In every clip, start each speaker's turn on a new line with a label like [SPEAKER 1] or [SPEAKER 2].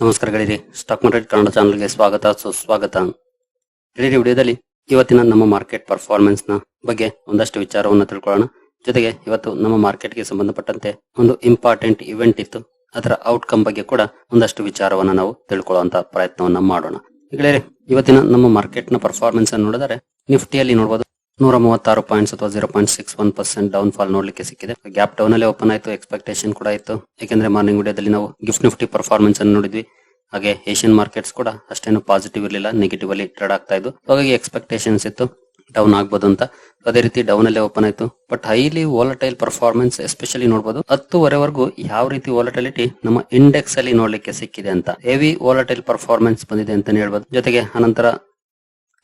[SPEAKER 1] ನಮಸ್ಕಾರ ಗೆಳೆಯರಿ stock market Kannada ಚಾನಲ್ಗೆ ಸ್ವಾಗತ, ಸುಸ್ವಾಗತ. ಗೆಳೆಯರಿ ವಿಡಿಯೋದಲ್ಲಿ ಇವತ್ತಿನ ನಮ್ಮ ಮಾರ್ಕೆಟ್ ಪರ್ಫಾರ್ಮೆನ್ಸ್ನ ಬಗ್ಗೆ ಒಂದಷ್ಟು ವಿಚಾರವನ್ನು ತಿಳ್ಕೊಳ್ಳೋಣ. ಜೊತೆಗೆ ಇವತ್ತು ನಮ್ಮ ಮಾರ್ಕೆಟ್ಗೆ ಸಂಬಂಧಪಟ್ಟಂತೆ ಒಂದು ಇಂಪಾರ್ಟೆಂಟ್ ಇವೆಂಟ್ ಇತ್ತು. ಅದರ ಔಟ್ಕಮ್ ಬಗ್ಗೆ ಕೂಡ ಒಂದಷ್ಟು ವಿಚಾರವನ್ನು ನಾವು ತಿಳ್ಕೊಳ್ಳುವಂತ ಪ್ರಯತ್ನವನ್ನ ಮಾಡೋಣ. ಗೆಳೆಯರಿ ಇವತ್ತಿನ ನಮ್ಮ ಮಾರ್ಕೆಟ್ನ ಪರ್ಫಾರ್ಮೆನ್ಸ್ ಅನ್ನು ನೋಡಿದರೆ ನಿಫ್ಟಿಯಲ್ಲಿ ನೋಡಬಹುದು ನೂರ ಮೂವತ್ತಾರು ಪಾಯಿಂಟ್ಸ್ ಅಥವಾ zero point six one percent down fall ನೋಡ್ಲಿಕ್ಕೆ ಸಿಕ್ಕಿದೆ. ಗ್ಯಾಪ್ ಡೌನ್ ಅಲ್ಲಿ ಓಪನ್ ಆಯಿತು, ಎಕ್ಸ್ಪೆಕ್ಟೇಷನ್ ಕೂಡ ಇತ್ತು. ಯಾಕೆಂದ್ರೆ ಮಾರ್ನಿಂಗ್ ವಿಡಿಯೋದಲ್ಲಿ ನಾವು ಗಿಫ್ಟ್ ನಿಫ್ಟಿ ಪರ್ಫಾರ್ಮೆನ್ಸ್ ಅನ್ನು ನೋಡಿದ್ವಿ. ಹಾಗೆ ಏಷ್ಯನ್ ಮಾರ್ಕೆಟ್ಸ್ ಕೂಡ ಅಷ್ಟೇನು ಪಾಸಿಟಿವ್ ಇರಲಿಲ್ಲ ನೆಗೆಟಿವ್ ಅಲ್ಲಿ ಟ್ರೇಡ್ ಆಗ್ತಾ ಇದ್ದು ಹಾಗಾಗಿ ಎಕ್ಸ್ಪೆಕ್ಟೇಷನ್ಸ್ ಇತ್ತು ಡೌನ್ ಆಗ್ಬೋದು ಅಂತ. ಅದೇ ರೀತಿ ಡೌನ್ ಅಲ್ಲೇ ಓಪನ್ ಆಯ್ತು. But highly volatile performance especially ನೋಡಬಹುದು ಹತ್ತುವರೆವರೆಗೂ ಯಾವ ರೀತಿ ವಾಲಟಿಲಿಟಿ ನಮ್ಮ ಇಂಡೆಕ್ಸ್ ಅಲ್ಲಿ ನೋಡ್ಲಿಕ್ಕೆ ಸಿಕ್ಕಿದೆ ಅಂತ. ಹೆವಿ ವಾಲಟೈಲ್ ಪರ್ಫಾರ್ಮೆನ್ಸ್ ಬಂದಿದೆ ಅಂತಾನೆ ಹೇಳ್ಬೋದು. ಜೊತೆಗೆ ಅನಂತರ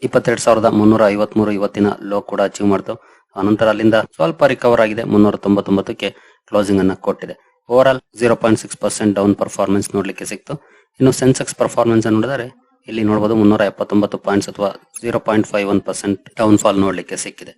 [SPEAKER 1] ಇಪ್ಪತ್ತೆರಡು ಸಾವಿರದ ಮುನ್ನೂರ ಐವತ್ಮೂರು ಇವತ್ತಿನ ಲೋ ಕೂಡ ಅಚೀವ್ ಮಾಡ್ತು. ಅನಂತರ ಅಲ್ಲಿಂದ ಸ್ವಲ್ಪ ರಿಕವರ್ ಆಗಿದೆ. ಮುನ್ನೂರ ತೊಂಬತ್ತೊಂಬತ್ತಕ್ಕೆ ಕ್ಲೋಸಿಂಗ್ ಅನ್ನ ಕೊಟ್ಟಿದೆ. Overall zero point six percent down performance ನೋಡ್ಲಿಕ್ಕೆ ಸಿಕ್ತು. ಇನ್ನು ಸೆನ್ಸೆಕ್ಸ್ ಪರ್ಫಾರ್ಮೆನ್ಸ್ ನೋಡಿದರೆ ಇಲ್ಲಿ ನೋಡಬಹುದು ಮುನ್ನೂರ ಎಪ್ಪತ್ತೊಂಬತ್ತು ಪಾಯಿಂಟ್ಸ್ ಅಥವಾ zero point five one percent down fall ನೋಡ್ಲಿಕ್ಕೆ ಸಿಕ್ಕಿದೆ.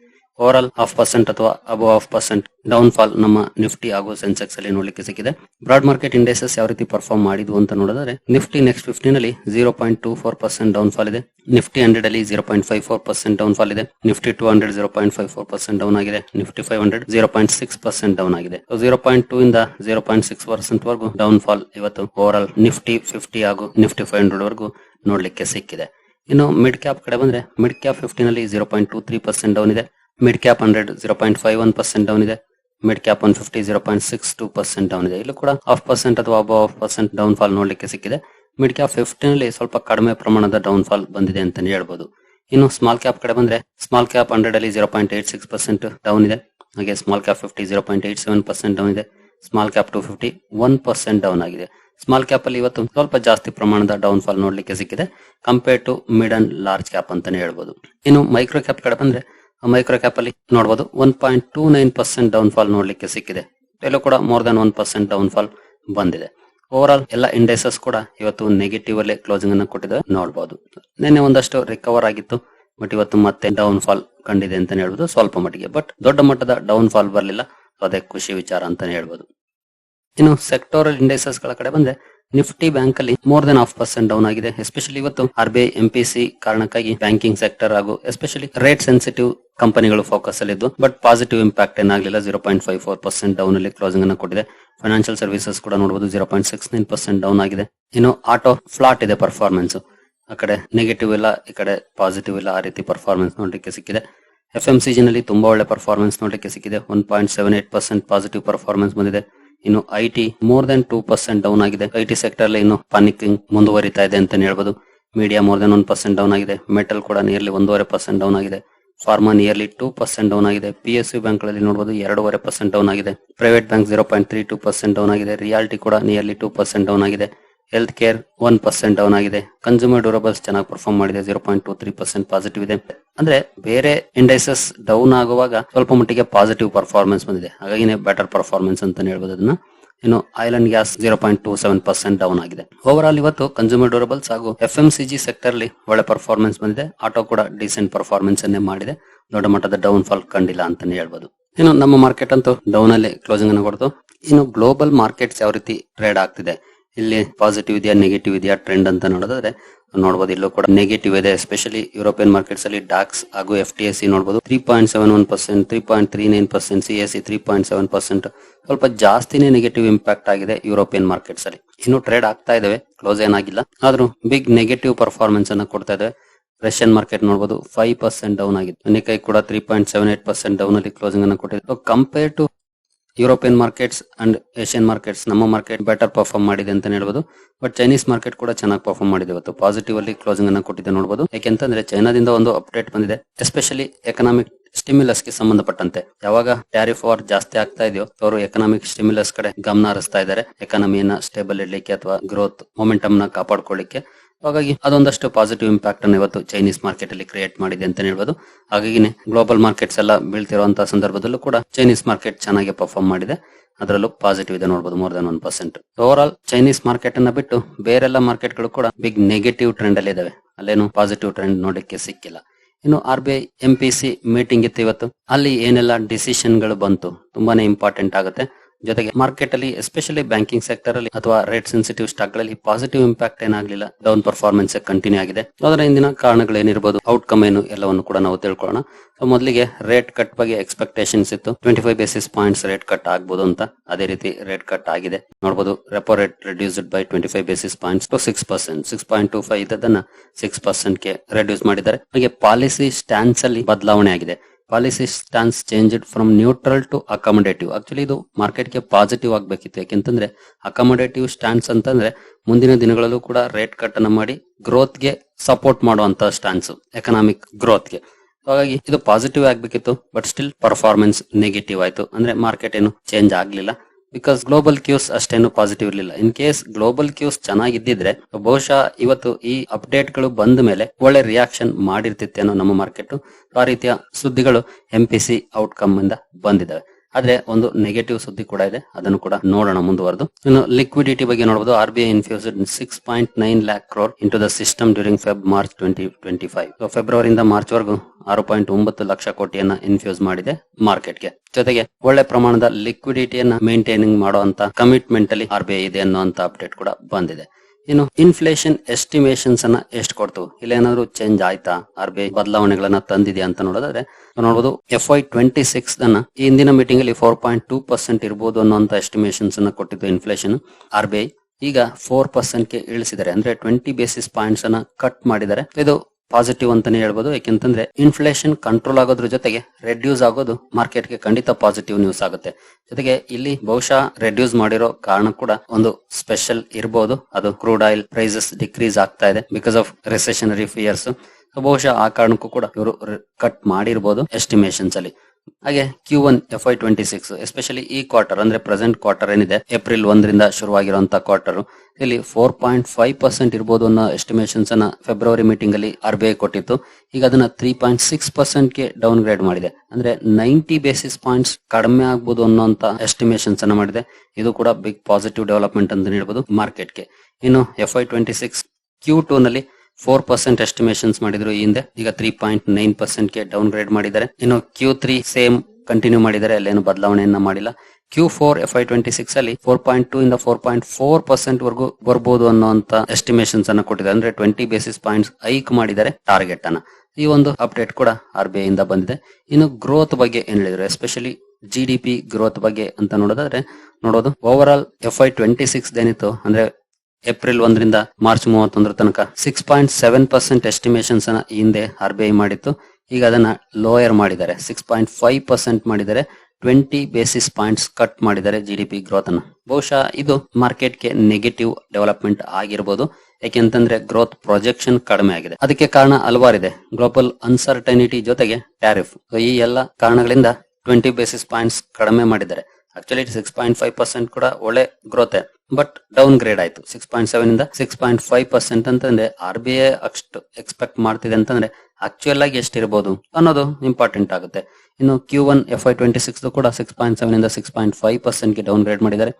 [SPEAKER 1] ಓವರ್ ಆಲ್ ಹಾಫ್ ಪರ್ಸೆಂಟ್ ಅಥವಾ above half percent down fall ನಮ್ಮ ನಿಫ್ಟಿ ಹಾಗೂ ಸೆನ್ಸೆಕ್ಸ್ ಅಲ್ಲಿ ನೋಡ್ಲಿಕ್ಕೆ ಸಿಕ್ಕಿದೆ. ಬ್ರಾಡ್ ಮಾರ್ಕೆಟ್ ಇಂಡೆಕ್ಸಸ್ ಯಾವ ರೀತಿ ಪರ್ಫಾರ್ಮ್ ಮಾಡಿದ್ವು ಅಂತ ನೋಡಿದ್ರೆ ನಿಫ್ಟಿ ನೆಕ್ಸ್ಟ್ ಫಿಫ್ಟೀನ್ ಅಲ್ಲಿ zero point two four percent down fall ಇದೆ. ನಿಫ್ಟಿ ಹಂಡ್ರೆಡ್ ಅಲ್ಲಿ zero point five four percent down fall ಇದೆ. Nifty two hundred zero point five four percent down ಆಗಿದೆ. Nifty five hundred zero point six percent down ಆಗಿದೆ. Zero point two ಇಂದ zero point six percent ವರೆಗೂ down fall ಇವತ್ತು overall Nifty fifty ಹಾಗೂ Nifty five hundred ವರೆಗೂ ನೋಡ್ಲಿಕ್ಕೆ ಸಿಕ್ಕಿದೆ. ಇನ್ನು ಮಿಡ್ ಕ್ಯಾಪ್ ಕಡೆ ಬಂದ್ರೆ mid cap ಫಿಫ್ಟಿನಲ್ಲಿ zero point two three percent down ಇದೆ. Mid cap hundred zero point five one percent down ಇದೆ. Mid cap one fifty zero point six two percent down ಇದೆ. ಇಲ್ಲೂ ಕೂಡ ಹಾಫ್ ಪರ್ಸೆಂಟ್ ಅಥವಾ above half percent down fall ನೋಡ್ಲಿಕ್ಕೆ ಸಿಕ್ಕಿದೆ. Mid cap fifteen ಅಲ್ಲಿ ಸ್ವಲ್ಪ ಕಡಿಮೆ ಪ್ರಮಾಣದ ಡೌನ್ ಫಾಲ್ ಬಂದಿದೆ ಅಂತಲೇ ಹೇಳ್ಬೋದು. ಇನ್ನು ಸ್ಮಾಲ್ ಕ್ಯಾಪ್ ಕಡೆ ಬಂದ್ರೆ ಸ್ಮಾಲ್ ಕ್ಯಾಪ್ ಹಂಡ್ರೆಡ್ ಅಲ್ಲಿ zero point eight six percent down ಇದೆ. ಹಾಗೆ small cap fifty zero point eight seven percent down ಇದೆ. Small cap two fifty one percent down ಆಗಿದೆ. ಸ್ಮಾಲ್ ಕ್ಯಾಪ್ ಅಲ್ಲಿ ಇವತ್ತು ಸ್ವಲ್ಪ ಜಾಸ್ತಿ ಪ್ರಮಾಣದ ಡೌನ್ ಫಾಲ್ ನೋಡ್ಲಿಕ್ಕೆ ಸಿಕ್ಕಿದೆ. Compare to mid and large cap ಅಂತಾನೆ ಹೇಳ್ಬೋದು. ಇನ್ನು ಮೈಕ್ರೋ ಕ್ಯಾಪ್ ಕಡೆ ಬಂದ್ರೆ ಮೈಕ್ರೋ ಕ್ಯಾಪ್ ಅಲ್ಲಿ ನೋಡಬಹುದು one point two nine percent down fall ನೋಡ್ಲಿಕ್ಕೆ ಸಿಕ್ಕಿದೆ. ಎಲ್ಲೂ ಕೂಡ more than one percent down fall ಬಂದಿದೆ. ಓವರ್ ಆಲ್ ಎಲ್ಲ ಇಂಡೆಸಸ್ ಕೂಡ ಇವತ್ತು ನೆಗೆಟಿವ್ ಅಲ್ಲಿ ಕ್ಲೋಸಿಂಗ್ ಅನ್ನು ಕೊಟ್ಟಿದೆ ನೋಡಬಹುದು ನಿನ್ನೆ ಒಂದಷ್ಟು ರಿಕವರ್ ಆಗಿತ್ತು ಬಟ್ ಇವತ್ತು ಮತ್ತೆ ಡೌನ್ ಫಾಲ್ ಕಂಡಿದೆ ಅಂತ ಹೇಳ್ಬೋದು. ಸ್ವಲ್ಪ ಮಟ್ಟಿಗೆ ಬಟ್ ದೊಡ್ಡ ಮಟ್ಟದ ಡೌನ್ ಫಾಲ್ ಬರಲಿಲ್ಲ ಅದೇ ಖುಷಿ ವಿಚಾರ ಅಂತಾನೆ ಹೇಳ್ಬೋದು. ಇನ್ನು ಸೆಕ್ಟೋರಲ್ ಇಂಡೆಕ್ಸಸ್ಗಳ ಕಡೆ ಬಂದ್ರೆ ನಿಫ್ಟಿ ಬ್ಯಾಂಕ್ ಅಲ್ಲಿ more than half percent down ಆಗಿದೆ. ಎಸ್ಪೆಷಲಿ ಇವತ್ತು ಆರ್ ಬಿ ಐ ಎಂಪಿಸಿ ಕಾರಣಕ್ಕಾಗಿ ಬ್ಯಾಂಕಿಂಗ್ ಸೆಕ್ಟರ್ ಹಾಗೂ ಎಸ್ಪೆಷಲಿ ರೇಟ್ ಸೆನ್ಸಿಟಿವ್ ಕಂಪನಿಗಳು ಫೋಕಸ್ ಅಲ್ಲಿದ್ದು but positive impact ಏನಾಗಲಿಲ್ಲ zero point five four percent down ಅಲ್ಲಿ ಕ್ಲೋಸಿಂಗ್ ಅನ್ನು ಕೊಟ್ಟಿದೆ. ಫೈನಾನ್ಷಿಯಲ್ ಸರ್ವಿಸಸ್ ಕೂಡ ನೋಡಬಹುದು zero point six nine percent down ಆಗಿದೆ. ಇನ್ನು ಆಟೋ ಫ್ಲಾಟ್ ಇದೆ ಪರ್ಫಾರ್ಮೆನ್ಸ್ ಆ ಕಡೆ ನೆಗೆಟಿವ್ ಇಲ್ಲ, ಈ ಕಡೆ ಪಾಸಿಟಿವ್ ಇಲ್ಲ, ಆ ರೀತಿ ಪರ್ಫಾರ್ಮೆನ್ಸ್ ನೋಡಲಿಕ್ಕೆ ಸಿಕ್ಕಿದೆ. ಎಫ್ ಎಂ ನಲ್ಲಿ ತುಂಬಾ ಒಳ್ಳೆ ಪರ್ಫಾರ್ಮೆನ್ಸ್ ನೋಡಲಿಕ್ಕೆ ಸಿಕ್ಕಿದೆ. One point seven eight percent positive performance ಬಂದಿದೆ. ಇನ್ನು I T more than two percent down ಆಗಿದೆ. ಐ ಟಿ ಸೆಕ್ಟರ್ ಅಲ್ಲಿ ಇನ್ನು ಪಾನಿಕಿಂಗ್ ಮುಂದುವರಿತಾ ಇದೆ ಅಂತ ಹೇಳ್ಬೋದು. Media more than one percent down ಆಗಿದೆ. ಮೆಟಲ್ ಕೂಡ ನಿಯರ್ಲಿ ಒಂದೂವರೆ ಪರ್ಸೆಂಟ್ ಡೌನ್ ಆಗಿದೆ. Pharma nearly two percent down ಆಗಿದೆ. ಪಿ ಎಸ್ ಯು ಬ್ಯಾಂಕ್ಗಳಲ್ಲಿ ನೋಡಬಹುದು ಎರಡೂವರೆ ಪರ್ಸೆಂಟ್ ಡೌನ್ ಆಗಿದೆ. Private bank zero point three two percent down ಆಗಿದೆ. ರಿಯಾಲಿಟಿ ಕೂಡ ನಿಯರ್ಲಿ ಟೂ ಪರ್ಸೆಂಟ್ ಡೌನ್ ಆಗಿದೆ. Health care one percent down ಆಗಿದೆ. ಕನ್ಸ್ಯೂಮರ್ ಡ್ಯೂರಬಲ್ಸ್ ಚೆನ್ನಾಗಿ ಪರ್ಫಾರ್ಮ್ ಮಾಡಿದೆ. Zero point two three percent positive ಇದೆ. ಅಂದ್ರೆ ಬೇರೆ ಇಂಡೈಸಸ್ ಡೌನ್ ಆಗುವಾಗ ಸ್ವಲ್ಪ ಮಟ್ಟಿಗೆ ಪಾಸಿಟಿವ್ ಪರ್ಫಾರ್ಮೆನ್ಸ್ ಬಂದಿದೆ. ಹಾಗಾಗಿನೇ ಬೆಟರ್ ಪರ್ಫಾರ್ಮೆನ್ಸ್ ಅಂತ ಹೇಳ್ಬೋದು ಅದನ್ನ. ಇನ್ನು oil and gas zero point two seven percent down ಆಗಿದೆ. ಓವರ್ ಆಲ್ ಇವತ್ತು ಕನ್ಸ್ಯೂಮರ್ ಡ್ಯೂರಬಲ್ಸ್ ಹಾಗೂ F M C G sector ಒಳ್ಳೆ ಪರ್ಫಾರ್ಮೆನ್ಸ್ ಬಂದಿದೆ. ಆಟೋ ಕೂಡ ಡೀಸೆಂಟ್ ಪರ್ಫಾರ್ಮೆನ್ಸ್ ಅನ್ನೇ ಮಾಡಿದೆ. ದೊಡ್ಡ ಮಟ್ಟದ ಡೌನ್ ಫಾಲ್ ಕಂಡಿಲ್ಲ ಅಂತಾನೆ ಹೇಳ್ಬೋದು. ಇನ್ನು ನಮ್ಮ ಮಾರ್ಕೆಟ್ ಅಂತೂ ಡೌನ್ ಅಲ್ಲಿ ಕ್ಲೋಸಿಂಗ್ ಅನ್ನು ಕೊಡ್ತು. ಇನ್ನು ಗ್ಲೋಬಲ್ ಮಾರ್ಕೆಟ್ಸ್ ಯಾವ ರೀತಿ ಟ್ರೇಡ್ ಆಗ್ತಿದೆ? ಇಲ್ಲಿ ಪಾಸಿಟಿವ್ ಇದೆಯಾ ನೆಗೆಟಿವ್ ಇದೆಯಾ ಟ್ರೆಂಡ್ ಅಂತ ನೋಡೋದಾದ್ರೆ ನೋಡಬಹುದು ಇಲ್ಲೂ ಕೂಡ ನೆಗೆಟಿವ್ ಇದೆ ಎಸ್ಪೆಷಲಿ ಯುರೋಪಿಯನ್ ಮಾರ್ಕೆಟ್ಸ್ ಅಲ್ಲಿ ಡಾಕ್ಸ್ ಹಾಗೂ ಎಫ್ ಟಿ ಎಸ್ ಸಿ ನೋಡಬಹುದು three point seven one percent three point three nine percent C S C three point seven percent ಸ್ವಲ್ಪ ಜಾಸ್ತಿನೇ ನೆಗೆಟಿವ್ ಇಂಪ್ಯಾಕ್ಟ್ ಆಗಿದೆ ಯುರೋಪಿಯನ್ ಮಾರ್ಕೆಟ್ಸ್ ಅಲ್ಲಿ. ಇನ್ನು ಟ್ರೇಡ್ ಆಗ್ತಾ ಇದಾವೆ ಕ್ಲೋಸ್ ಏನಾಗಿಲ್ಲ. ಆದ್ರೂ ಬಿಗ್ ನೆಗೆಟಿವ್ ಪರ್ಫಾರ್ಮೆನ್ಸ್ ಅನ್ನ ಕೊಡ್ತಾ ಇದೆ ರಷ್ಯನ್ ಮಾರ್ಕೆಟ್ ನೋಡಬಹುದು ಫೈವ್ ಪರ್ಸೆಂಟ್ ಡೌನ್ ಆಗಿದೆ. ನಿಕೈ ಕೂಡ three point seven eight percent down ಅಲ್ಲಿ ಕ್ಲೋಸಿಂಗ್ ಅನ್ನು ಕೊಟ್ಟಿದೆ. Compare to European markets and Asian markets ನಮ್ಮ ಮಾರ್ಕೆಟ್ ಬೆಟರ್ ಪರ್ಫಾರ್ಮ್ ಮಾಡಿದೆ ಅಂತ ಹೇಳ್ಬೋದು. ಬಟ್ ಚೈನೀಸ್ ಮಾರ್ಕೆಟ್ ಕೂಡ ಚೆನ್ನಾಗಿ ಪರ್ಫಾರ್ಮ್ ಮಾಡಿದೆ ಇವತ್ತು. ಪಾಸಿಟಿವ್ ಅಲ್ಲಿ ಕ್ಲೋಸಿಂಗ್ ಅನ್ನ ಕೊಟ್ಟಿದೆ ನೋಡಬಹುದು ಯಾಕೆಂತಂದ್ರೆ ಚೈನಾದಿಂದ ಒಂದು ಅಪ್ಡೇಟ್ ಬಂದಿದೆ. ಎಸ್ಪೆಷಲಿ ಎಕನಾಮಿಕ್ ಸ್ಟಿಮ್ಯುಲಸ್ಗೆ ಸಂಬಂಧಪಟ್ಟಂತೆ. ಯಾವಾಗ ಟ್ಯಾರಿಫ್ ವಾರ್ ಜಾಸ್ತಿ ಆಗ್ತಾ ಇದೆಯೋ, ಅವರು ಎಕನಾಮಿಕ್ ಸ್ಟಿಮ್ಯುಲಸ್ ಕಡೆ ಗಮನ ಹರಿಸ್ತಾ ಇದ್ದಾರೆ. ಎಕಾನಮಿಯನ್ನ ಸ್ಟೇಬಲ್ ಇಡ್ಲಿಕ್ಕೆ ಅಥವಾ ಗ್ರೋತ್ ಮೊಮೆಂಟಮ್ನ ಕಾಪಾಡ್ಕೊಳ್ಳಿಕ್ಕೆ. ಹಾಗಾಗಿ ಅದೊಂದಷ್ಟು ಪಾಸಿಟಿವ್ ಇಂಪ್ಯಾಕ್ಟ್ ಅನ್ನು ಇವತ್ತು ಚೈನೀಸ್ ಮಾರ್ಕೆಟ್ ಅಲ್ಲಿ ಕ್ರಿಯೇಟ್ ಮಾಡಿದೆ ಅಂತ ಹೇಳ್ಬೋದು. ಹಾಗಾಗಿನೇ ಗ್ಲೋಬಲ್ ಮಾರ್ಕೆಟ್ಸ್ ಎಲ್ಲ ಬೀಳ್ತಿರುವಂತಹ ಸಂದರ್ಭದಲ್ಲೂ ಕೂಡ ಚೈನೀಸ್ ಮಾರ್ಕೆಟ್ ಚೆನ್ನಾಗಿ ಪರ್ಫಾರ್ಮ್ ಮಾಡಿದೆ. ಅದರಲ್ಲೂ ಪಾಸಿಟಿವ್ ಇದೆ ನೋಡಬಹುದು more than one percent overall Chinese market ಅನ್ನ ಬಿಟ್ಟು ಬೇರೆಲ್ಲ ಮಾರ್ಕೆಟ್ಗಳು ಕೂಡ ಬಿಗ್ ನೆಗೆಟಿವ್ ಟ್ರೆಂಡ್ ಅಲ್ಲಿ ಇದಾವೆ. ಅಲ್ಲೇನು ಪಾಸಿಟಿವ್ ಟ್ರೆಂಡ್ ನೋಡಕ್ಕೆ ಸಿಕ್ಕಿಲ್ಲ. ಇನ್ನು R B I M P C meeting ಇತ್ತು ಇವತ್ತು. ಅಲ್ಲಿ ಏನೆಲ್ಲ ಡಿಸಿಷನ್ಗಳು ಬಂತು, ತುಂಬಾನೇ ಇಂಪಾರ್ಟೆಂಟ್ ಆಗುತ್ತೆ. ಜೊತೆಗೆ ಮಾರ್ಕೆಟ್ ಅಲ್ಲಿ ಎಸ್ಪೆಷಲಿ ಬ್ಯಾಂಕಿಂಗ್ ಸೆಕ್ಟರ್ ಅಲ್ಲಿ ಅಥವಾ ರೇಟ್ ಸೆನ್ಸಿಟಿವ್ ಸ್ಟಾಕ್ಗಳಲ್ಲಿ ಪಾಸಿಟಿವ್ ಇಂಪ್ಯಾಕ್ಟ್ ಏನಾಗಲಿಲ್ಲ ಡೌನ್ ಪರ್ಫಾರ್ಮೆನ್ಸ್ ಕಂಟಿನ್ಯೂ ಆಗಿದೆ. ಅದರ ಹಿಂದಿನ ಕಾರಣಗಳು ಏನಿರಬಹುದು ಔಟ್ಕಮ್ ಏನು, ಎಲ್ಲವನ್ನು ಕೂಡ ನಾವು ತಿಳ್ಕೊಳ್ಳೋಣ. ಸೊ ಮೊದಲಿಗೆ ರೇಟ್ ಕಟ್ ಬಗ್ಗೆ ಎಕ್ಸ್ಪೆಕ್ಟೇಷನ್ಸ್ ಇತ್ತು. Twenty five basis points rate cut ಆಗಬಹುದು ಅಂತ ಅದೇ ರೀತಿ ರೇಟ್ ಕಟ್ ಆಗಿದೆ. ನೋಡಬಹುದು repo rate reduced by twenty five basis points six percent six point two five ಇದ್ದದನ್ನ six ಪರ್ಸೆಂಟ್ಗೆ ರೆಡ್ಯೂಸ್ ಮಾಡಿದ್ದಾರೆ. ಹಾಗೆ ಪಾಲಿಸಿ ಸ್ಟ್ಯಾನ್ಸ್ ಅಲ್ಲಿ ಬದಲಾವಣೆ ಆಗಿದೆ. Policy stance change from neutral to accommodative. Actually ಇದು ಮಾರ್ಕೆಟ್ಗೆ ಪಾಸಿಟಿವ್ ಆಗಬೇಕಿತ್ತು. ಯಾಕೆಂತಂದ್ರೆ ಅಕಾಮಡೇಟಿವ್ ಸ್ಟಾನ್ಸ್ ಅಂತಂದ್ರೆ ಮುಂದಿನ ದಿನಗಳಲ್ಲೂ ಕೂಡ ರೇಟ್ ಕಟ್ ಅನ್ನ ಮಾಡಿ ಗ್ರೋತ್ಗೆ ಸಪೋರ್ಟ್ ಮಾಡುವಂತ ಸ್ಟಾನ್ಸ್ ಎಕನಾಮಿಕ್ ಗ್ರೋತ್ಗೆ. ಹಾಗಾಗಿ ಇದು ಪಾಸಿಟಿವ್ ಆಗ್ಬೇಕಿತ್ತು, ಬಟ್ ಸ್ಟಿಲ್ ಪರ್ಫಾರ್ಮೆನ್ಸ್ ನೆಗೆಟಿವ್ ಆಯ್ತು. ಅಂದ್ರೆ ಮಾರ್ಕೆಟ್ ಏನು ಚೇಂಜ್ ಆಗ್ಲಿಲ್ಲ. ಬಿಕಾಸ್ ಗ್ಲೋಬಲ್ ಕ್ಯೂಸ್ ಅಷ್ಟೇನು ಪಾಸಿಟಿವ್ ಇರಲಿಲ್ಲ. ಇನ್ ಕೇಸ್ ಗ್ಲೋಬಲ್ ಕ್ಯೂಸ್ ಚೆನ್ನಾಗಿದ್ದಿದ್ರೆ, ಬಹುಶಃ ಇವತ್ತು ಈ ಅಪ್ಡೇಟ್ಗಳು ಬಂದ ಮೇಲೆ ಒಳ್ಳೆ ರಿಯಾಕ್ಷನ್ ಮಾಡಿರ್ತಿತ್ತೇನೋ ನಮ್ಮ ಮಾರ್ಕೆಟ್ ಆ ರೀತಿಯ ಸುದ್ದಿಗಳು ಎಂ ಪಿ ಸಿ ಔಟ್ಕಮ್ ಇಂದ ಬಂದಿದ್ದಾವೆ. ಆದ್ರೆ ಒಂದು ನೆಗೆಟಿವ್ ಸುದ್ದಿ ಕೂಡ ಇದೆ. ಅದನ್ನು ಕೂಡ ನೋಡೋಣ ಮುಂದುವರೆದು. ಇನ್ನು ಲಿಕ್ವಿಡಿಟಿ ಬಗ್ಗೆ ನೋಡಬಹುದು R B I infused six point nine lakh crore into the system during Feb March twenty twenty five ಫೆಬ್ರವರಿಯಿಂದ March ವರೆಗೂ ಆರು ಪಾಯಿಂಟ್ ಒಂಬತ್ತು ಲಕ್ಷ ಕೋಟಿಯನ್ನ ಇನ್ಫ್ಯೂಸ್ ಮಾಡಿದೆ ಮಾರ್ಕೆಟ್ಗೆ. ಜೊತೆಗೆ ಒಳ್ಳೆ ಪ್ರಮಾಣದ ಲಿಕ್ವಿಡಿಟಿಯನ್ನ ಮೇಂಟೈನಿಂಗ್ ಮಾಡುವಂತ ಕಮಿಟ್ಮೆಂಟ್ ಅಲ್ಲಿ ಆರ್ ಬಿ ಐ ಇದೆ ಅನ್ನುವಂತ ಅಪ್ಡೇಟ್ ಕೂಡ ಬಂದಿದೆ. ಇನ್ನು ಇನ್ಫ್ಲೇಷನ್ ಎಸ್ಟಿಮೇಷನ್ಸ್ ಅನ್ನ ಎಷ್ಟು ಕೊಡ್ತು? ಇಲ್ಲ ಏನಾದ್ರು ಚೇಂಜ್ ಆಯ್ತಾ? ಆರ್ ಬಿ ಬದಲಾವಣೆಗಳನ್ನ ತಂದಿದೆ ಅಂತ ನೋಡೋದಾದ್ರೆ ನೋಡಬಹುದು ಎಫ್ ಐ ಟ್ವೆಂಟಿ ಸಿಕ್ಸ್ ಅನ್ನ ಈ ಹಿಂದಿನ ಮೀಟಿಂಗ್ ಅಲ್ಲಿ ಫೋರ್ ಪಾಯಿಂಟ್ ಟೂ ಪರ್ಸೆಂಟ್ ಇರಬಹುದು ಅನ್ನುವಂತ ಎಸ್ಟಿಮೇಷನ್ಸ್ ಅನ್ನ ಕೊಟ್ಟಿದ್ದು ಇನ್ಫ್ಲೇಷನ್ ಆರ್ ಬಿ ಐ ಈಗ ಫೋರ್ ಪರ್ಸೆಂಟ್ಗೆ ಇಳಿಸಿದ್ದಾರೆ. ಅಂದ್ರೆ ಟ್ವೆಂಟಿ ಬೇಸಿಸ್ ಪಾಯಿಂಟ್ಸ್ ಅನ್ನ ಕಟ್ ಮಾಡಿದ್ದಾರೆ. ಇದು ಪಾಸಿಟಿವ್ ಅಂತಾನೆ ಹೇಳ್ಬೋದು. ಯಾಕೆಂತಂದ್ರೆ ಇನ್ಫ್ಲೇಷನ್ ಕಂಟ್ರೋಲ್ ಆಗೋದ್ರ ಜೊತೆಗೆ ರೆಡ್ಯೂಸ್ ಆಗೋದು ಮಾರ್ಕೆಟ್ಗೆ ಖಂಡಿತ ಪಾಸಿಟಿವ್ ನ್ಯೂಸ್ ಆಗುತ್ತೆ. ಜೊತೆಗೆ ಇಲ್ಲಿ ಬಹುಶಃ ರೆಡ್ಯೂಸ್ ಮಾಡಿರೋ ಕಾರಣ ಕೂಡ ಒಂದು ಸ್ಪೆಷಲ್ ಇರಬಹುದು ಅದು ಕ್ರೂಡ್ ಆಯಿಲ್ ಪ್ರೈಸಸ್ ಡಿಕ್ರೀಸ್ ಆಗ್ತಾ ಇದೆ ಬಿಕಾಸ್ ಆಫ್ ರೆಸೆಷನರಿ ಫಿಯರ್ಸ್ ಬಹುಶಃ ಆ ಕಾರಣಕ್ಕೂ ಕೂಡ ಇವರು ಕಟ್ ಮಾಡಿರ್ಬೋದು ಎಸ್ಟಿಮೇಷನ್ಸ್ ಅಲ್ಲಿ. ಹಾಗೆ Q one F Y twenty six especially ಈ ಕ್ವಾರ್ಟರ್ ಅಂದ್ರೆ ಪ್ರೆಸೆಂಟ್ ಕ್ವಾರ್ಟರ್ ಏನಿದೆ ಏಪ್ರಿಲ್ ಒಂದರಿಂದ ಶುರುವಾಗಿರುವಂತಹ ಕ್ವಾರ್ಟರ್ ಇಲ್ಲಿ ಫೋರ್ ಪಾಯಿಂಟ್ ಫೈವ್ ಪರ್ಸೆಂಟ್ ಇರಬಹುದು ಅನ್ನೋ ಎಸ್ಟಿಮೇಷನ್ಸ್ ಅನ್ನ ಫೆಬ್ರವರಿ ಮೀಟಿಂಗ್ ಅಲ್ಲಿ ಆರ್ ಬಿ ಐ ಕೊಟ್ಟಿತ್ತು. ಈಗ ಅದನ್ನ ತ್ರೀ ಪಾಯಿಂಟ್ ಸಿಕ್ಸ್ ಪರ್ಸೆಂಟ್ಗೆ ಡೌನ್ ಗ್ರೇಡ್ ಮಾಡಿದೆ. ಅಂದ್ರೆ ನೈಂಟಿ ಬೇಸಿಸ್ ಪಾಯಿಂಟ್ಸ್ ಕಡಿಮೆ ಆಗ್ಬೋದು ಅನ್ನೋಂತ ಎಸ್ಟಿಮೇಷನ್ಸ್ ಅನ್ನ ಮಾಡಿದೆ. ಇದು ಕೂಡ ಬಿಗ್ ಪಾಸಿಟಿವ್ ಡೆವಲಪ್ಮೆಂಟ್ ಅಂತ ಹೇಳ್ಬೋದು ಮಾರ್ಕೆಟ್ಗೆ ಇನ್ನು F Y twenty six Q two ನಲ್ಲಿ ಫೋರ್ ಪರ್ಸೆಂಟ್ ಎಸ್ಟಿಮೇಷನ್ಸ್ ಮಾಡಿದ್ರು ಈ ಹಿಂದೆ. ಈಗ ತ್ರೀ ಪಾಯಿಂಟ್ ನೈನ್ ಪರ್ಸೆಂಟ್ಗೆ ಡೌನ್ ಗ್ರೇಡ್ ಮಾಡಿದ್ದಾರೆ. ಇನ್ನು ಕ್ಯೂ ತ್ರೀ ಸೇಮ್ ಕಂಟಿನ್ಯೂ ಮಾಡಿದ್ದಾರೆ. ಅಲ್ಲೇನು ಬದಲಾವಣೆಯನ್ನ ಮಾಡಿಲ್ಲ. Q four F Y twenty six ಅಲ್ಲಿ ಫೋರ್ ಪಾಯಿಂಟ್ ಟೂ ಇಂದ ಫೋರ್ ಪಾಯಿಂಟ್ ಫೋರ್ ಪರ್ಸೆಂಟ್ ವರೆಗೂ ಬರಬಹುದು ಅನ್ನುವಂತ ಎಸ್ಟಿಮೇಷನ್ಸ್ ಅನ್ನ ಕೊಟ್ಟಿದ್ದಾರೆ. ಅಂದ್ರೆ ಟ್ವೆಂಟಿ ಬೇಸಿಸ್ ಪಾಯಿಂಟ್ಸ್ ಹೈಕ್ ಮಾಡಿದ್ದಾರೆ ಟಾರ್ಗೆಟ್ ಅನ್ನ. ಈ ಒಂದು ಅಪ್ಡೇಟ್ ಕೂಡ ಆರ್ ಬಿ ಐ ಇಂದ ಬಂದಿದೆ. ಇನ್ನು ಗ್ರೋತ್ ಬಗ್ಗೆ ಏನ್ ಹೇಳಿದ್ರು? Especially G D P growth ಬಗ್ಗೆ ಅಂತ ನೋಡೋದಾದ್ರೆ, ನೋಡೋದು overall F Y twenty six ಏನಿತ್ತು ಅಂದ್ರೆ ಏಪ್ರಿಲ್ ಒಂದರಿಂದ ಮಾರ್ಚ್ ಮೂವತ್ತೊಂದರ ತನಕ six point seven percent estimations ಅನ್ನ ಹಿಂದೆ ಆರ್ ಬಿ ಐ ಮಾಡಿತ್ತು. ಈಗ ಅದನ್ನ ಲೋಯರ್ ಮಾಡಿದ್ದಾರೆ. ಸಿಕ್ಸ್ ಪಾಯಿಂಟ್ ಫೈವ್ ಪರ್ಸೆಂಟ್ ಮಾಡಿದ್ದಾರೆ. ಟ್ವೆಂಟಿ ಬೇಸಿಸ್ ಪಾಯಿಂಟ್ಸ್ ಕಟ್ ಮಾಡಿದ್ದಾರೆ ಜಿ ಡಿ ಪಿ ಗ್ರೋತ್ ಅನ್ನ. ಬಹುಶಃ ಇದು ಮಾರ್ಕೆಟ್ಗೆ ನೆಗೆಟಿವ್ ಡೆವಲಪ್ಮೆಂಟ್ ಆಗಿರ್ಬೋದು. ಯಾಕೆಂತಂದ್ರೆ ಗ್ರೋತ್ ಪ್ರೊಜೆಕ್ಷನ್ ಕಡಿಮೆ ಆಗಿದೆ. ಅದಕ್ಕೆ ಕಾರಣ ಹಲವಾರಿದೆ ಗ್ಲೋಬಲ್ ಅನ್ಸರ್ಟನಿಟಿ ಜೊತೆಗೆ ಟ್ಯಾರಿಫ್ ಈ ಎಲ್ಲ ಕಾರಣಗಳಿಂದ ಟ್ವೆಂಟಿ ಬೇಸಿಸ್ ಪಾಯಿಂಟ್ಸ್ ಕಡಿಮೆ ಮಾಡಿದ್ದಾರೆ. Actually six point five percent ಕೂಡ ಒಳ್ಳೆ ಗ್ರೋತ್ ಬಟ್ ಡೌನ್ ಗ್ರೇಡ್ ಆಯ್ತು. ಸಿಕ್ಸ್ ಪಾಯಿಂಟ್ ಸೆವೆನ್ ಇಂದ ಸಿಕ್ಸ್ ಪಾಯಿಂಟ್ ಫೈವ್ ಪರ್ಸೆಂಟ್ ಅಂತಂದ್ರೆ ಆರ್ ಬಿ ಐ ಅಷ್ಟು ಎಕ್ಸ್ಪೆಕ್ಟ್ ಮಾಡ್ತಿದೆ ಅಂತಂದ್ರೆ ಆಕ್ಚುಯಲ್ ಆಗಿ ಎಷ್ಟಿರಬಹುದು ಅನ್ನೋದು ಇಂಪಾರ್ಟೆಂಟ್ ಆಗುತ್ತೆ. ಇನ್ನು Q one F I twenty six ಕೂಡ ಸಿಕ್ಸ್ ಪಾಯಿಂಟ್ ಸೆವೆನ್ ಇಂದ ಸಿಕ್ಸ್ ಪಾಯಿಂಟ್ ಫೈವ್ ಪರ್ಸೆಂಟ್ಗೆ ಡೌನ್ ಗ್ರೇಡ್ ಮಾಡಿದ್ದಾರೆ.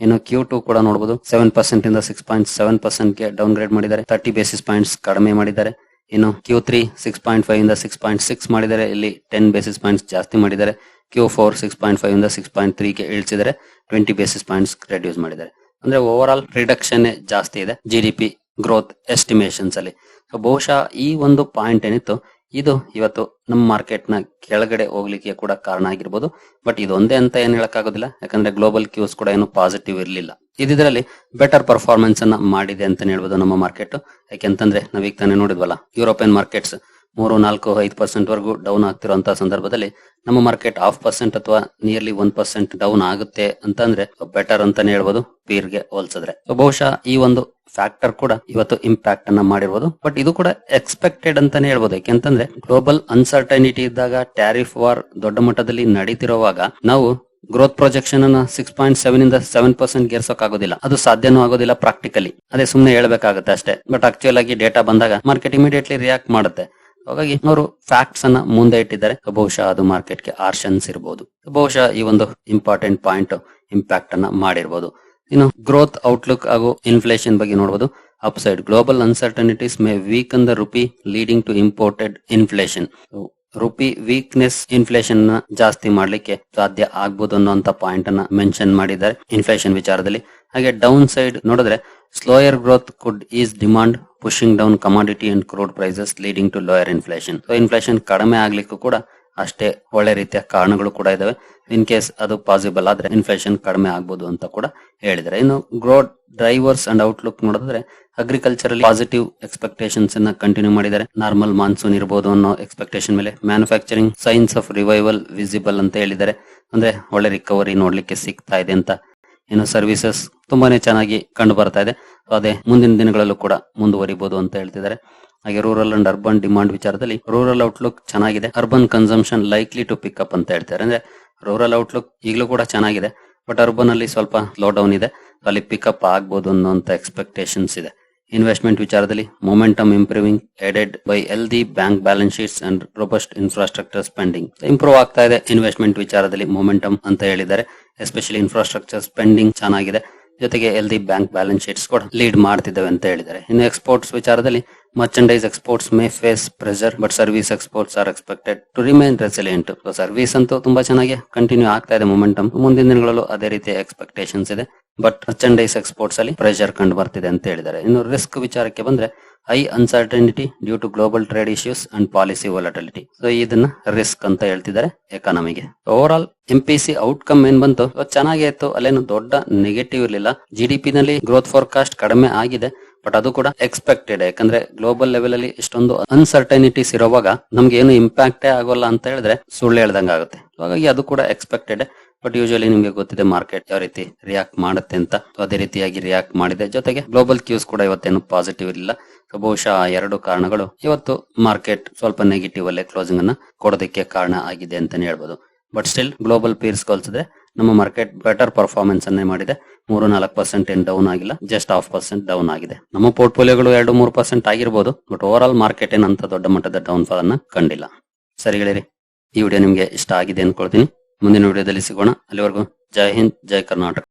[SPEAKER 1] ಇನ್ನು ಕ್ಯೂ ಟು ಕೂಡ ನೋಡಬಹುದು ಸೆವೆನ್ ಪರ್ಸೆಂಟ್ ಇಂದ ಸಿಕ್ಸ್ ಪಾಯಿಂಟ್ ಸೆವೆನ್ ಪರ್ಸೆಂಟ್ಗೆ ಡೌನ್ ಗ್ರೇಡ್ ಮಾಡಿದ್ದಾರೆ. ತರ್ಟಿ ಬೇಸಿಸ್ ಪಾಯಿಂಟ್ಸ್ ಕಡಿಮೆ ಮಾಡಿದ್ದಾರೆ. ಇನ್ನು Q three six point five ಇಂದ ಸಿಕ್ಸ್ ಪಾಯಿಂಟ್ ಸಿಕ್ಸ್ ಮಾಡಿದ್ದಾರೆ. ಇಲ್ಲಿ ಟೆನ್ ಬೇಸಿಸ್ ಪಾಯಿಂಟ್ಸ್ ಜಾಸ್ತಿ ಮಾಡಿದ್ದಾರೆ. Q four six point five ಇಂದ ಸಿಕ್ಸ್ ಪಾಯಿಂಟ್ ತ್ರೀ ಗೆ ಇಳಿಸಿದರೆ ಟ್ವೆಂಟಿ ಬೇಸಿಸ್ ಪಾಯಿಂಟ್ಸ್ ರೆಡ್ಯೂಸ್ ಮಾಡಿದ್ದಾರೆ. ಅಂದ್ರೆ ಓವರ್ ಆಲ್ ರಿಡಕ್ಷನ್ ಜಾಸ್ತಿ ಇದೆ G D P growth estimations ಅಲ್ಲಿ. ಸೊ ಬಹುಶಃ ಈ ಒಂದು ಪಾಯಿಂಟ್ ಏನಿತ್ತು, ಇದು ಇವತ್ತು ನಮ್ಮ ಮಾರ್ಕೆಟ್ನ ಕೆಳಗಡೆ ಹೋಗ್ಲಿಕ್ಕೆ ಕೂಡ ಕಾರಣ ಆಗಿರ್ಬೋದು. ಬಟ್ ಇದೊಂದೇ ಅಂತ ಏನ್ ಹೇಳಕ್ಕಾಗೋದಿಲ್ಲ, ಯಾಕಂದ್ರೆ ಗ್ಲೋಬಲ್ ಕ್ಯೂಸ್ ಕೂಡ ಏನು ಪಾಸಿಟಿವ್ ಇರಲಿಲ್ಲ. ಇದ್ರಲ್ಲಿ ಬೆಟರ್ ಪರ್ಫಾರ್ಮೆನ್ಸ್ ಅನ್ನ ಮಾಡಿದೆ ಅಂತ ಹೇಳ್ಬೋದು ನಮ್ಮ ಮಾರ್ಕೆಟ್ ಯಾಕೆಂತಂದ್ರೆ ನಾವೀಗ ತಾನೇ ನೋಡಿದ್ವಲ್ಲ ಯುರೋಪಿಯನ್ ಮಾರ್ಕೆಟ್ಸ್ ಮೂರು ನಾಲ್ಕು ಐದು ಪರ್ಸೆಂಟ್ ವರೆಗೂ ಡೌನ್ ಆಗ್ತಿರುವಂತಹ ಸಂದರ್ಭದಲ್ಲಿ ನಮ್ಮ ಮಾರ್ಕೆಟ್ ಹಾಫ್ ಪರ್ಸೆಂಟ್ ಅಥವಾ ನಿಯರ್ಲಿ ಒನ್ ಪರ್ಸೆಂಟ್ ಡೌನ್ ಆಗುತ್ತೆ ಅಂತಂದ್ರೆ ಬೆಟರ್ ಅಂತಾನೆ ಹೇಳ್ಬೋದು ಪೀರ್ಗೆ ಹೋಲ್ಸಿದ್ರೆ. ಬಹುಶಃ ಈ ಒಂದು ಫ್ಯಾಕ್ಟರ್ ಕೂಡ ಇವತ್ತು ಇಂಪ್ಯಾಕ್ಟ್ ಅನ್ನ ಮಾಡಿರ್ಬೋದು. ಬಟ್ ಇದು ಕೂಡ ಎಕ್ಸ್ಪೆಕ್ಟೆಡ್ ಅಂತಾನೆ ಹೇಳ್ಬೋದು. ಯಾಕೆಂತಂದ್ರೆ ಗ್ಲೋಬಲ್ ಅನ್ಸರ್ಟನಿಟಿ ಇದ್ದಾಗ ಟ್ಯಾರಿಫ್ ವಾರ್ ದೊಡ್ಡ ಮಟ್ಟದಲ್ಲಿ ನಡೀತಿರುವಾಗ ನಾವು ಗ್ರೋತ್ ಪ್ರೊಜೆಕ್ಷನ್ ಅನ್ನ ಸಿಕ್ಸ್ ಪಾಯಿಂಟ್ ಸೆವೆನ್ ಇಂದ ಸೆವೆನ್ ಪರ್ಸೆಂಟ್ ಗೆರ್ಸೋಕ್ ಆಗೋದಿಲ್ಲ ಅದು ಸಾಧ್ಯನೂ ಆಗೋದಿಲ್ಲ ಪ್ರಾಕ್ಟಿಕಲಿ ಅದೇ ಸುಮ್ನೆ ಹೇಳ್ಬೇಕಾಗುತ್ತೆ ಅಷ್ಟೇ. ಬಟ್ ಆಕ್ಚುಯಲ್ ಆಗಿ ಡೇಟಾ ಬಂದಾಗ ಮಾರ್ಕೆಟ್ ಇಮಿಡಿಯೇಟ್ಲಿ ರಿಯಾಕ್ಟ್ ಮಾಡುತ್ತೆ. ಹಾಗಾಗಿ ಅವರು ಫ್ಯಾಕ್ಟ್ಸ್ ಅನ್ನ ಮುಂದೆ ಇಟ್ಟಿದ್ದಾರೆ. ಬಹುಶಃ ಅದು ಮಾರ್ಕೆಟ್ಗೆ ಆರ್ಷನ್ಸ್ ಇರಬಹುದು ಬಹುಶಃ ಈ ಒಂದು ಇಂಪಾರ್ಟೆಂಟ್ ಪಾಯಿಂಟ್ ಇಂಪ್ಯಾಕ್ಟ್ ಅನ್ನ ಮಾಡಿರಬಹುದು ಇನ್ನು ಗ್ರೋತ್ ಔಟ್ಲುಕ್ ಹಾಗೂ ಇನ್ಫ್ಲೇಷನ್ ಬಗ್ಗೆ ನೋಡಬಹುದು upside global uncertainties may weaken the rupee leading to imported inflation rupee weakness ಇನ್ಫ್ಲೇಷನ್ನ ಜಾಸ್ತಿ ಮಾಡ್ಲಿಕ್ಕೆ ಸಾಧ್ಯ ಆಗ್ಬಹುದು ಅನ್ನುವಂತ ಪಾಯಿಂಟ್ ಅನ್ನ ಮೆನ್ಷನ್ ಮಾಡಿದ್ದಾರೆ. ಇನ್ಫ್ಲೇಷನ್ ವಿಚಾರದಲ್ಲಿ. ಹಾಗೆ ಡೌನ್ ಸೈಡ್ ನೋಡಿದ್ರೆ slower growth could is demand pushing down commodity and crude prices leading to lower inflation so inflation ಕಡಿಮೆ ಆಗ್ಲಿಕ್ಕೂ ಕೂಡ ಅಷ್ಟೇ ಒಳ್ಳೆ ರೀತಿಯ ಕಾರಣಗಳು ಕೂಡ ಇದಾವೆ. ಇನ್ ಕೇಸ್ ಅದು ಪಾಸಿಬಲ್ ಆದ್ರೆ ಇನ್ಫ್ಲೇಷನ್ ಕಡಿಮೆ ಆಗ್ಬೋದು ಅಂತ ಕೂಡ ಹೇಳಿದ್ದಾರೆ. ಇನ್ನು ಗ್ರೋತ್ ಡ್ರೈವರ್ಸ್ ಅಂಡ್ ಔಟ್ಲುಕ್ ನೋಡಿದ್ರೆ ಅಗ್ರಿಕಲ್ಚರ್ ಪಾಸಿಟಿವ್ ಎಕ್ಸ್ಪೆಕ್ಟೇಷನ್ಸ್ ಅನ್ನ ಕಂಟಿನ್ಯೂ ಮಾಡಿದ್ದಾರೆ. ನಾರ್ಮಲ್ ಮಾನ್ಸೂನ್ ಇರಬಹುದು ಅನ್ನೋ ಎಕ್ಸ್ಪೆಕ್ಟೇಷನ್ ಮೇಲೆ manufacturing signs of revival visible ಅಂತ ಹೇಳಿದ್ದಾರೆ. ಅಂದ್ರೆ ಒಳ್ಳೆ ರಿಕವರಿ ನೋಡ್ಲಿಕ್ಕೆ ಸಿಗ್ತಾ ಇದೆ ಅಂತ ಇನ್ನು ಸರ್ವಿಸಸ್ ತುಂಬಾನೇ ಚೆನ್ನಾಗಿ ಕಂಡು ಬರ್ತಾ ಇದೆ. ಅದೇ ಮುಂದಿನ ದಿನಗಳಲ್ಲೂ ಕೂಡ ಮುಂದುವರಿಬಹುದು ಅಂತ ಹೇಳ್ತಿದ್ದಾರೆ. ಹಾಗೆ ರೂರಲ್ ಅಂಡ್ ಅರ್ಬನ್ ಡಿಮಾಂಡ್ ವಿಚಾರದಲ್ಲಿ ರೂರಲ್ ಔಟ್ಲುಕ್ ಚೆನ್ನಾಗಿದೆ. Urban consumption likely to pick ಅಂತ ಹೇಳ್ತಾರೆ. ಅಂದ್ರೆ ರೂರಲ್ ಔಟ್ಲುಕ್ ಈಗಲೂ ಕೂಡ ಚೆನ್ನಾಗಿದೆ. ಬಟ್ ಅರ್ಬನ್ ಅಲ್ಲಿ ಸ್ವಲ್ಪ ಸ್ಲೋ ಡೌನ್ ಇದೆ. ಅಲ್ಲಿ ಪಿಕಪ್ ಆಗ್ಬೋದು ಅನ್ನೋ ಎಕ್ಸ್ಪೆಕ್ಟೇಷನ್ಸ್ ಇದೆ. ಇನ್ವೆಸ್ಟ್ಮೆಂಟ್ ವಿಚಾರದಲ್ಲಿ momentum improving aided by healthy bank balance sheets and robust infrastructure spending. Improve ಆಗ್ತಾ ಇದೆ ಇನ್ವೆಸ್ಟ್ಮೆಂಟ್ ವಿಚಾರದಲ್ಲಿ ಮೊಮೆಂಟಮ್ ಅಂತ ಹೇಳಿದ್ದಾರೆ. ಎಸ್ಪೆಷಲಿ ಇನ್ಫ್ರಾಸ್ಟ್ರಕ್ಚರ್ ಸ್ಪೆಂಡಿಂಗ್ ಚೆನ್ನಾಗಿದೆ. ಜೊತೆಗೆ ಹೆಲ್ದಿ ಬ್ಯಾಂಕ್ ಬ್ಯಾಲೆನ್ಸ್ ಶೀಟ್ಸ್ ಕೂಡ ಲೀಡ್ ಮಾಡ್ತಿದ್ದಾವೆ ಅಂತ ಹೇಳಿದ್ದಾರೆ. ಇನ್ನು ಎಕ್ಸ್ಪೋರ್ಟ್ಸ್ ವಿಚಾರದಲ್ಲಿ merchandise exports may face pressure but service exports are expected to remain resilient service ಅಂತೂ ತುಂಬಾ ಚೆನ್ನಾಗಿ ಕಂಟಿನ್ಯೂ ಆಗ್ತಾ ಇದೆ ಮೊಮೆಂಟಮ್ ಮುಂದಿನ ದಿನಗಳಲ್ಲೂ ಅದೇ ರೀತಿ ಎಕ್ಸ್ಪೆಕ್ಟೇಷನ್ಸ್ ಇದೆ. ಬಟ್ ಮರ್ಚಂಡೈಸ್ ಎಕ್ಸ್ಪೋರ್ಟ್ಸ್ ಅಲ್ಲಿ ಪ್ರೆಷರ್ ಕಂಡು ಬರ್ತಿದೆ ಅಂತ ಹೇಳಿದ್ದಾರೆ. ಇನ್ನು ರಿಸ್ಕ್ ವಿಚಾರಕ್ಕೆ ಬಂದ್ರೆ high uncertainty due to global trade issues and policy volatility so ಇದನ್ನ ರಿಸ್ಕ್ ಅಂತ ಹೇಳ್ತಿದ್ದಾರೆ ಎಕಾನಮಿಗೆ overall M P C outcome ಏನ್ ಬಂತು? ಚೆನ್ನಾಗೇ ಇತ್ತು. ಅಲ್ಲೇನು ದೊಡ್ಡ ನೆಗೆಟಿವ್ ಇರಲಿಲ್ಲ. ಜಿ ಡಿ ಪಿ ನಲ್ಲಿ ಗ್ರೋತ್ ಫೋರ್ಕಾಸ್ಟ್ ಕಡಿಮೆ ಆಗಿದೆ. ಬಟ್ ಅದು ಕೂಡ ಎಕ್ಸ್ಪೆಕ್ಟೆಡ್ ಯಾಕಂದ್ರೆ ಗ್ಲೋಬಲ್ ಲೆವೆಲ್ ಅಲ್ಲಿ ಇಷ್ಟೊಂದು ಅನ್ಸರ್ಟನಿಟೀಸ್ ಇರುವಾಗ ನಮ್ಗೆ ಏನು ಇಂಪ್ಯಾಕ್ಟೇ ಆಗೋಲ್ಲ ಅಂತ ಹೇಳಿದ್ರೆ ಸುಳ್ಳು ಹೇಳ್ದಂಗ ಆಗುತ್ತೆ. ಹಾಗಾಗಿ ಅದು ಕೂಡ ಎಕ್ಸ್ಪೆಕ್ಟೆಡ್ ಬಟ್ ಯೂಶಲಿ ನಿಮ್ಗೆ ಗೊತ್ತಿದೆ ಮಾರ್ಕೆಟ್ ಯಾವ ರೀತಿ ರಿಯಾಕ್ಟ್ ಮಾಡುತ್ತೆ ಅಂತ. ಅದೇ ರೀತಿಯಾಗಿ ರಿಯಾಕ್ಟ್ ಮಾಡಿದೆ. ಜೊತೆಗೆ ಗ್ಲೋಬಲ್ ಕ್ಯೂಸ್ ಕೂಡ ಇವತ್ತೇನು ಪಾಸಿಟಿವ್ So, ಬಹುಶಃ ಎರಡು ಕಾರಣಗಳು ಇವತ್ತು ಮಾರ್ಕೆಟ್ ಸ್ವಲ್ಪ ನೆಗೆಟಿವ್ ಅಲ್ಲೇ ಕ್ಲೋಸಿಂಗ್ ಅನ್ನ ಕೊಡೋದಕ್ಕೆ ಕಾರಣ ಆಗಿದೆ ಅಂತಾನೆ ಹೇಳ್ಬೋದು. ಬಟ್ ಸ್ಟಿಲ್ ಗ್ಲೋಬಲ್ ಪೀರ್ಸ್ ಕಲ್ಸಿದೆ ನಮ್ಮ ಮಾರ್ಕೆಟ್ ಬೆಟರ್ ಪರ್ಫಾರ್ಮೆನ್ಸ್ ಅನ್ನೇ ಮಾಡಿದೆ. ಮೂರು ನಾಲ್ಕು ಪರ್ಸೆಂಟ್ ಏನ್ ಡೌನ್ ಆಗಿಲ್ಲ ಜಸ್ಟ್ ಹಾಫ್ ಪರ್ಸೆಂಟ್ ಡೌನ್ ಆಗಿದೆ. ನಮ್ಮ ಪೋರ್ಟ್ಫೋಲಿಯೋಗಳು ಎರಡು ಮೂರು ಪರ್ಸೆಂಟ್ ಆಗಿರ್ಬೋದು ಬಟ್ ಓವರ್ ಆಲ್ ಮಾರ್ಕೆಟ್ ಏನಂತ ದೊಡ್ಡ ಮಟ್ಟದ ಡೌನ್ ಫಾಲ್ ಅನ್ನ ಕಂಡಿಲ್ಲ. ಸರಿ ಹೇಳಿರಿ ಈ ವಿಡಿಯೋ ನಿಮ್ಗೆ ಇಷ್ಟ ಆಗಿದೆ ಅನ್ಕೊಳ್ತೀನಿ. ಮುಂದಿನ ವಿಡಿಯೋದಲ್ಲಿ ಸಿಗೋಣ. ಅಲ್ಲಿವರೆಗೂ ಜೈ ಹಿಂದ್, ಜೈ ಕರ್ನಾಟಕ.